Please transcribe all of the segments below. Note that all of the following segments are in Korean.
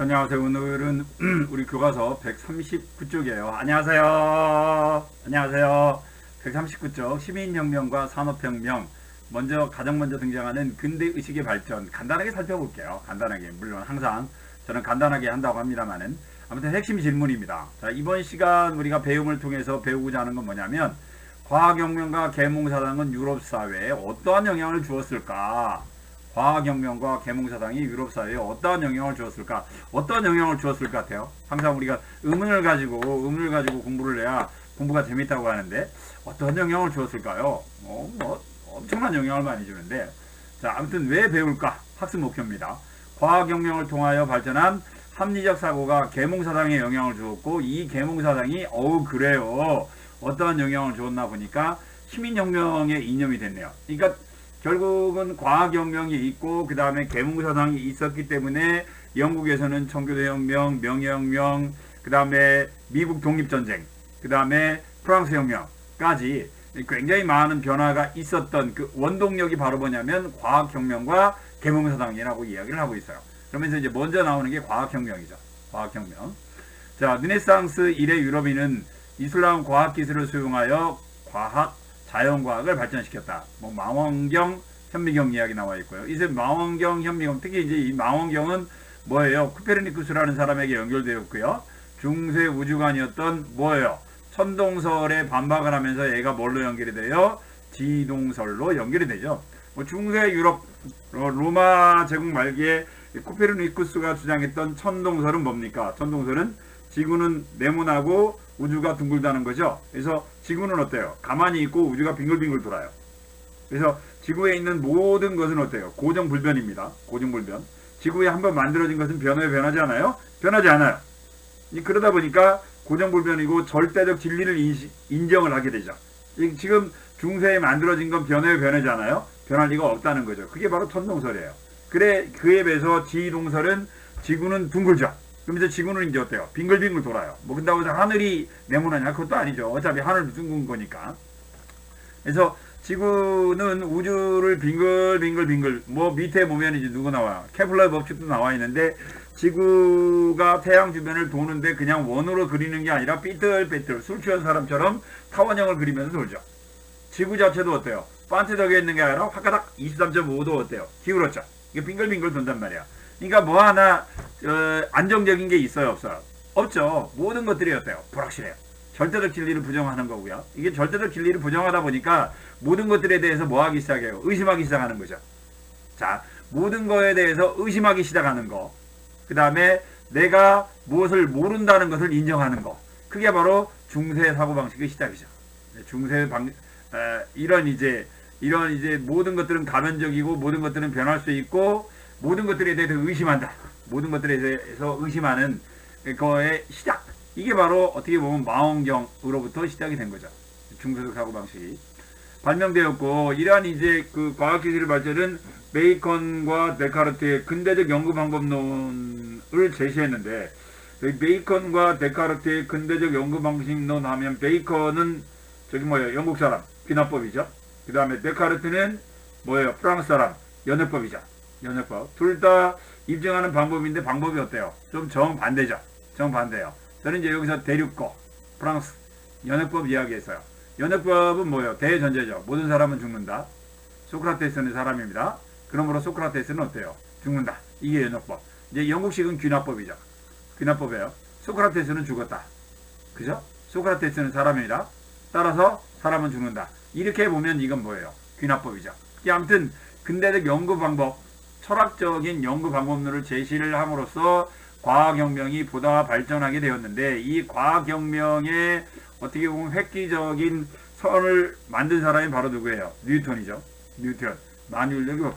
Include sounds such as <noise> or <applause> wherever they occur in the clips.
안녕하세요. 오늘은 <clears throat> 우리 교과서 139쪽이에요. 안녕하세요. 안녕하세요. 139쪽 시민혁명과 산업혁명. 먼저 가장 먼저 등장하는 근대 의식의 발전 간단하게 살펴볼게요. 간단하게 물론 항상 저는 간단하게 한다고 합니다만은 아무튼 핵심 질문입니다. 자 이번 시간 우리가 배움을 통해서 배우고자 하는 건 뭐냐면 과학혁명과 계몽사당은 유럽 사회에 어떠한 영향을 주었을까? 과학혁명과 계몽사당이 유럽 사회에 어떠한 영향을 주었을까? 어떠한 영향을 주었을 것 같아요? 항상 우리가 의문을 가지고 의문을 가지고 공부를 해야 공부가 재밌다고 하는데 어떤 영향을 주었을까요? 어, 뭐 엄청난 영향을 많이 주는데 자 아무튼 왜 배울까? 학습 목표입니다. 과학혁명을 통하여 발전한 합리적 사고가 계몽사당에 영향을 주었고 이 계몽사당이 어우 그래요 어떠한 영향을 주었나 보니까 시민혁명의 이념이 됐네요. 그러니까 결국은 과학혁명이 있고 그 다음에 계몽사당이 있었기 때문에 영국에서는 청교도혁명, 명예혁명, 그 다음에 미국 독립전쟁, 그 다음에 프랑스 혁명까지 굉장히 많은 변화가 있었던 그 원동력이 바로 뭐냐면 과학혁명과 계몽사당이라고 이야기를 하고 있어요. 그러면서 이제 먼저 나오는 게 과학혁명이죠. 과학혁명. 자, 르네상스 이래 유럽인은 이슬람 과학기술을 수용하여 과학, 자연과학을 발전시켰다. 뭐 망원경, 현미경 이야기 나와 있고요. 이제 망원경, 현미경, 특히 이제 이 망원경은 뭐예요? 쿠페르니쿠스라는 사람에게 연결되었고요. 중세 우주관이었던 뭐예요? 천동설에 반박을 하면서 얘가 뭘로 연결이 돼요? 지동설로 연결이 되죠. 뭐 중세 유럽 어, 로마 제국 말기에 코페르니쿠스가 주장했던 천동설은 뭡니까? 천동설은 지구는 네모나고 우주가 둥글다는 거죠. 그래서 지구는 어때요? 가만히 있고 우주가 빙글빙글 돌아요. 그래서 지구에 있는 모든 것은 어때요? 고정불변입니다. 고정불변. 지구에 한번 만들어진 것은 변화에 변하지 않아요? 변하지 않아요. 이 그러다 보니까 고정불변이고 절대적 진리를 인시, 인정을 하게 되죠. 이 지금 중세에 만들어진 건 변화에 변하지 않아요? 변할 리가 없다는 거죠. 그게 바로 천동설이에요. 그래 그에 비해서 지동설은 지구는 둥글죠. 그럼 이제 지구는 이제 어때요? 빙글빙글 돌아요. 뭐 근다고 해서 하늘이 네모나냐? 그것도 아니죠. 어차피 하늘 둥근 거니까. 그래서 지구는 우주를 빙글빙글빙글 뭐 밑에 보면 이제 누구 나와요? 케플러 법칙도 나와 있는데 지구가 태양 주변을 도는데 그냥 원으로 그리는 게 아니라 삐뚤빼뚤 술 취한 사람처럼 타원형을 그리면서 돌죠. 지구 자체도 어때요? 반트덕에 있는 게 아니라 화가닥 23.5도 어때요? 기울었죠. 이게 빙글빙글 돈단 말이야. 그러니까 뭐 하나 어, 안정적인 게 있어요, 없어요? 없죠. 모든 것들이 어때요? 불확실해요. 절대적 진리를 부정하는 거고요. 이게 절대적 진리를 부정하다 보니까 모든 것들에 대해서 뭐 하기 시작해요? 의심하기 시작하는 거죠. 자, 모든 거에 대해서 의심하기 시작하는 거. 그 다음에 내가 무엇을 모른다는 것을 인정하는 거. 그게 바로 중세 사고방식의 시작이죠. 중세 방, 에, 이런 이제, 이런 이제 모든 것들은 가면적이고 모든 것들은 변할 수 있고 모든 것들에 대해서 의심한다. 모든 것들에 대해서 의심하는 거의 시작. 이게 바로 어떻게 보면 망원경으로부터 시작이 된 거죠. 중세적 사고 방식이. 발명되었고, 이러한 이제 그 과학 기술의 발전은 베이컨과 데카르트의 근대적 연구 방법론을 제시했는데, 이 베이컨과 데카르트의 근대적 연구 방식론 하면 베이컨은 저기 뭐예요? 영국 사람, 귀납법이죠. 그 다음에 데카르트는 뭐예요? 프랑스 사람, 연역법이죠. 연역법. 둘 다 입증하는 방법인데 방법이 어때요? 좀 정반대죠. 정반대요. 저는 이제 여기서 대륙거, 프랑스, 연역법 이야기했어요. 연역법은 뭐예요? 대전제죠. 모든 사람은 죽는다. 소크라테스는 사람입니다. 그러므로 소크라테스는 어때요? 죽는다. 이게 연역법. 이제 영국식은 귀납법이죠. 귀납법이에요. 소크라테스는 죽었다. 그죠? 소크라테스는 사람입니다. 따라서 사람은 죽는다. 이렇게 보면 이건 뭐예요? 귀납법이죠. 아무튼 근대적 연구 방법, 철학적인 연구 방법론을 제시를 함으로써 과학혁명이 보다 발전하게 되었는데 이 과학혁명의 어떻게 보면 획기적인 선을 만든 사람이 바로 누구예요? 뉴턴이죠. 뉴턴. 만유인력의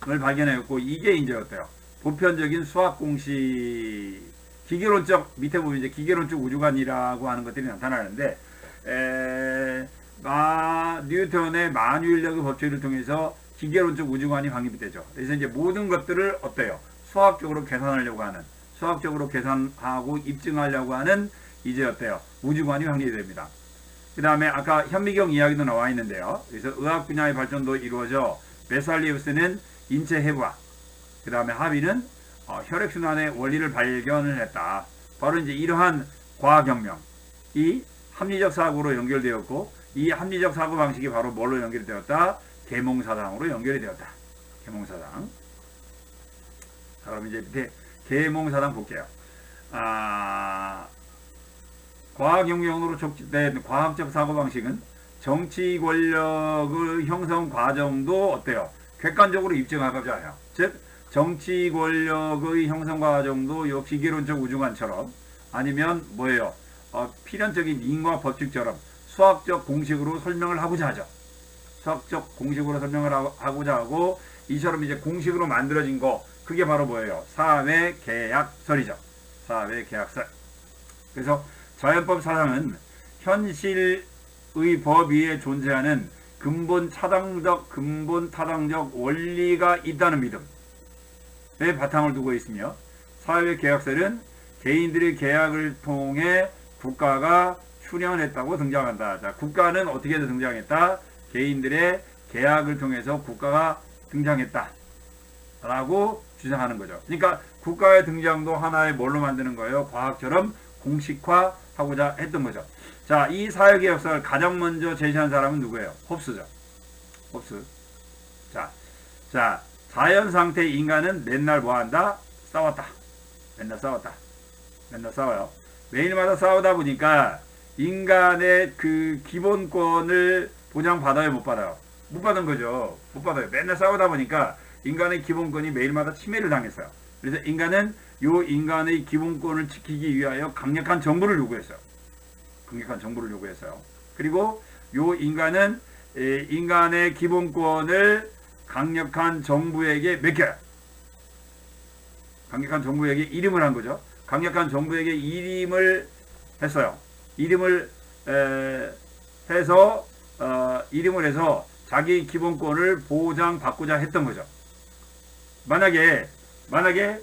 법칙을 발견했고 이게 이제 어때요? 보편적인 수학 공식 기계론적 밑에 보면 이제 기계론적 우주관이라고 하는 것들이 나타나는데 에, 마, 뉴턴의 만유인력의 법칙을 통해서 기계론적 우주관이 확립이 되죠. 그래서 이제 모든 것들을 어때요? 수학적으로 계산하려고 하는, 수학적으로 계산하고 입증하려고 하는 이제 어때요? 우주관이 확립이 됩니다. 그 다음에 아까 현미경 이야기도 나와 있는데요. 그래서 의학 분야의 발전도 이루어져 베살리우스는 인체 해부학, 그 다음에 하비는 어, 혈액순환의 원리를 발견을 했다. 바로 이제 이러한 과학혁명, 이 합리적 사고로 연결되었고, 이 합리적 사고 방식이 바로 뭘로 연결이 되었다? 계몽사상으로 연결이 되었다. 계몽사상. 자, 그럼 이제 밑에 계몽사상 볼게요. 아, 과학혁명으로 촉진된 과학적 사고 방식은 정치 권력의 형성 과정도 어때요? 객관적으로 입증하고자 해요. 즉, 정치 권력의 형성 과정도 역시 기론적 우주관처럼 아니면 뭐예요? 어, 필연적인 인과 법칙처럼 수학적 공식으로 설명을 하고자 하죠. 수학적 공식으로 설명을 하- 하고자 하고 이처럼 이제 공식으로 만들어진 거 그게 바로 뭐예요? 사회 계약설이죠. 사회 계약설. 그래서 자연법 사상은 현실의 법 위에 존재하는 근본 차당적 근본 타당적 원리가 있다는 믿음에 바탕을 두고 있으며 사회 계약설은 개인들의 계약을 통해 국가가 출현했다고 등장한다. 자, 국가는 어떻게 등장했다? 개인들의 계약을 통해서 국가가 등장했다. 라고 주장하는 거죠. 그러니까 국가의 등장도 하나의 뭘로 만드는 거예요? 과학처럼 공식화하고자 했던 거죠. 자, 이 사회개혁설을 가장 먼저 제시한 사람은 누구예요? 홉스죠. 홉스. 자, 자, 자연 상태 인간은 맨날 뭐 한다? 싸웠다. 맨날 싸웠다. 맨날 싸워요. 매일마다 싸우다 보니까 인간의 그 기본권을 보장 받아요, 못 받아요? 못 받은 거죠. 못 받아요. 맨날 싸우다 보니까 인간의 기본권이 매일마다 침해를 당했어요. 그래서 인간은 요 인간의 기본권을 지키기 위하여 강력한 정부를 요구했어요. 강력한 정부를 요구했어요. 그리고 요 인간은 에, 인간의 기본권을 강력한 정부에게 맡겨요. 강력한 정부에게 이름을 한 거죠. 강력한 정부에게 이름을 했어요. 이름을 에, 해서 어, 이름을 해서 자기 기본권을 보장받고자 했던 거죠. 만약에 만약에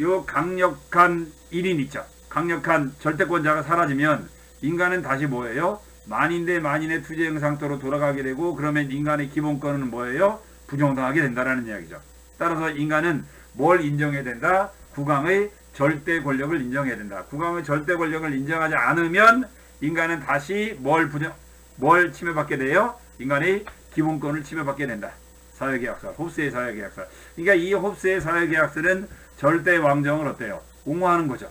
요 강력한 1인 있죠. 강력한 절대권자가 사라지면 인간은 다시 뭐예요? 만인 대 만인의 투쟁 상태로 돌아가게 되고 그러면 인간의 기본권은 뭐예요? 부정당하게 된다라는 이야기죠. 따라서 인간은 뭘 인정해야 된다? 국왕의 절대 권력을 인정해야 된다. 국왕의 절대 권력을 인정하지 않으면 인간은 다시 뭘 부정 뭘 침해받게 돼요? 인간의 기본권을 침해받게 된다. 사회계약서, 홉스의 사회계약서. 그러니까 이 홉스의 사회계약서는 절대 왕정을 어때요? 옹호하는 거죠.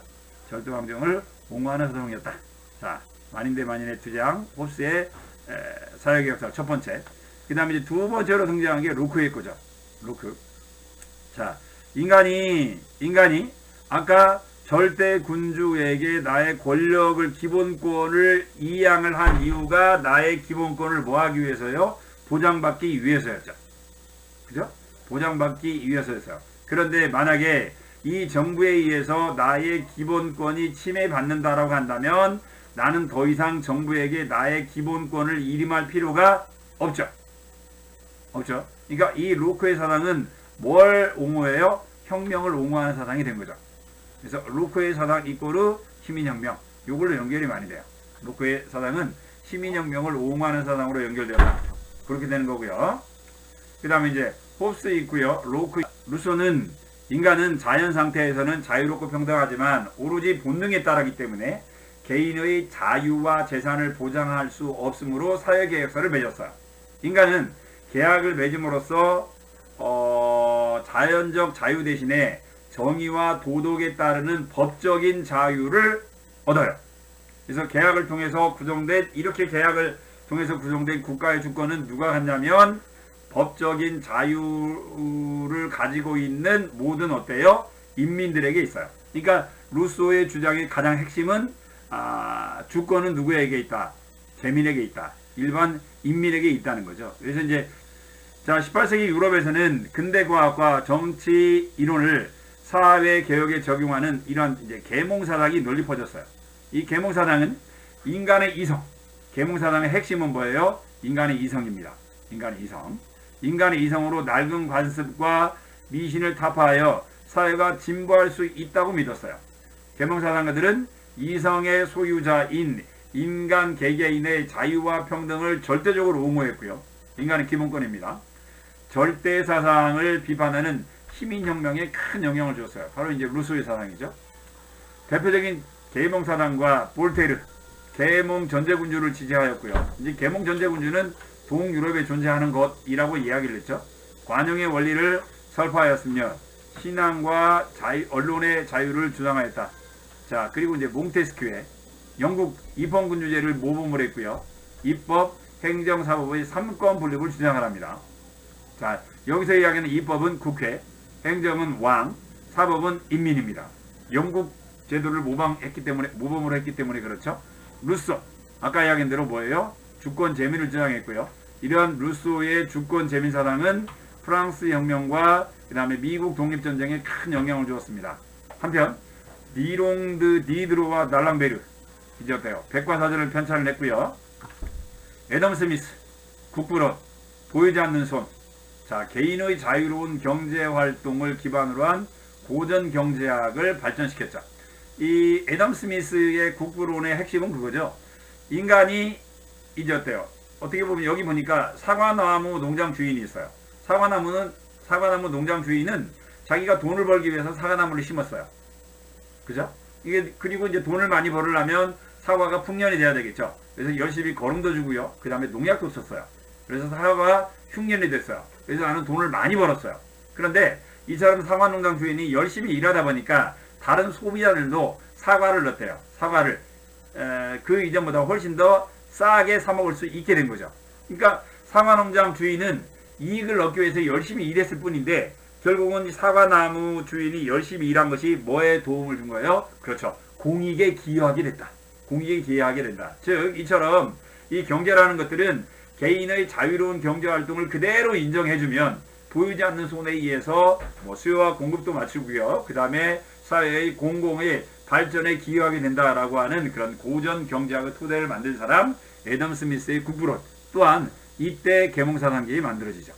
절대 왕정을 옹호하는 소송이었다. 자, 만인 대 만인의 투쟁, 홉스의 에, 사회계약서 첫 번째. 그 다음에 이제 두 번째로 등장한 게 로크의 거죠. 로크. 자, 인간이, 인간이 아까 절대 군주에게 나의 권력을, 기본권을 이양을 한 이유가 나의 기본권을 뭐 하기 위해서요? 보장받기 위해서였죠. 그죠? 보장받기 위해서였어요. 그런데 만약에 이 정부에 의해서 나의 기본권이 침해받는다라고 한다면 나는 더 이상 정부에게 나의 기본권을 이임할 필요가 없죠. 없죠. 그러니까 이 로크의 사상은 뭘 옹호해요? 혁명을 옹호하는 사상이 된 거죠. 그래서 로크의 사상 이꼬르 시민혁명. 요걸로 연결이 많이 돼요. 로크의 사상은 시민혁명을 옹호하는 사상으로 연결되었다. 그렇게 되는 거고요. 그 다음에 이제 홉스 있고요. 로크, 루소는 인간은 자연 상태에서는 자유롭고 평등하지만 오로지 본능에 따르기 때문에 개인의 자유와 재산을 보장할 수 없으므로 사회계약서를 맺었어요. 인간은 계약을 맺음으로써 어, 자연적 자유 대신에 정의와 도덕에 따르는 법적인 자유를 얻어요. 그래서 계약을 통해서 구성된 이렇게 계약을 통해서 구성된 국가의 주권은 누가 갖냐면 법적인 자유를 가지고 있는 모든 어때요? 인민들에게 있어요. 그러니까 루소의 주장의 가장 핵심은 아, 주권은 누구에게 있다? 재민에게 있다. 일반 인민에게 있다는 거죠. 그래서 이제 자 18세기 유럽에서는 근대 과학과 정치 이론을 사회 개혁에 적용하는 이러한 이제 계몽사상이 널리 퍼졌어요. 이 계몽사상은 인간의 이성, 계몽사상의 핵심은 뭐예요? 인간의 이성입니다. 인간의 이성. 인간의 이성으로 낡은 관습과 미신을 타파하여 사회가 진보할 수 있다고 믿었어요. 계몽사상가들은 이성의 소유자인 인간 개개인의 자유와 평등을 절대적으로 옹호했고요. 인간의 기본권입니다. 절대 사상을 비판하는 시민혁명에 큰 영향을 줬어요. 바로 이제 루소의 사상이죠. 대표적인 계몽 사상과 볼테르, 계몽 전제군주를 지지하였고요. 이제 계몽 전제군주는 동유럽에 존재하는 것이라고 이야기를 했죠. 관용의 원리를 설파하였으며 신앙과 자유, 언론의 자유를 주장하였다. 자, 그리고 이제 몽테스큐에 영국 입헌군주제를 모범을 했고요. 입법, 행정, 사법의 삼권 분립을 주장을 합니다. 자, 여기서 이야기하는 입법은 국회, 행정은 왕, 사법은 인민입니다. 영국 제도를 모방했기 때문에 모범으로 했기 때문에 그렇죠. 루소 아까 이야기한 대로 뭐예요? 주권 재민을 주장했고요. 이러한 루소의 주권 재민 사상은 프랑스 혁명과 그다음에 미국 독립 전쟁에 큰 영향을 주었습니다. 한편 니롱드 디드로와 날랑베르 이제어때요 백과사전을 편찬을 냈고요. 애덤 스미스 국부론 보이지 않는 손 자, 개인의 자유로운 경제 활동을 기반으로 한 고전 경제학을 발전시켰죠. 이 애덤 스미스의 국부론의 핵심은 그거죠. 인간이 어때요? 어떻게 보면 여기 보니까 사과나무 농장 주인이 있어요. 사과나무는 사과나무 농장 주인은 자기가 돈을 벌기 위해서 사과나무를 심었어요. 그죠? 이게 그리고 이제 돈을 많이 벌으려면 사과가 풍년이 돼야 되겠죠. 그래서 열심히 거름도 주고요. 그 다음에 농약도 썼어요. 그래서 사과가 흉년이 됐어요. 그래서 나는 돈을 많이 벌었어요. 그런데 이 사람 사과 농장 주인이 열심히 일하다 보니까 다른 소비자들도 사과를 넣대요. 사과를 에, 그 이전보다 훨씬 더 싸게 사 먹을 수 있게 된 거죠. 그러니까 사과 농장 주인은 이익을 얻기 위해서 열심히 일했을 뿐인데 결국은 이 사과나무 주인이 열심히 일한 것이 뭐에 도움을 준 거예요? 그렇죠. 공익에 기여하게 됐다. 공익에 기여하게 된다. 즉 이처럼 이 경제라는 것들은 개인의 자유로운 경제 활동을 그대로 인정해주면 보이지 않는 손에 의해서 뭐 수요와 공급도 맞추고요. 그 다음에 사회의 공공의 발전에 기여하게 된다라고 하는 그런 고전 경제학의 토대를 만든 사람 애덤 스미스의 국부론 또한 이때 계몽사상계이 만들어지죠.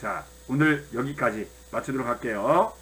자 오늘 여기까지 마치도록 할게요.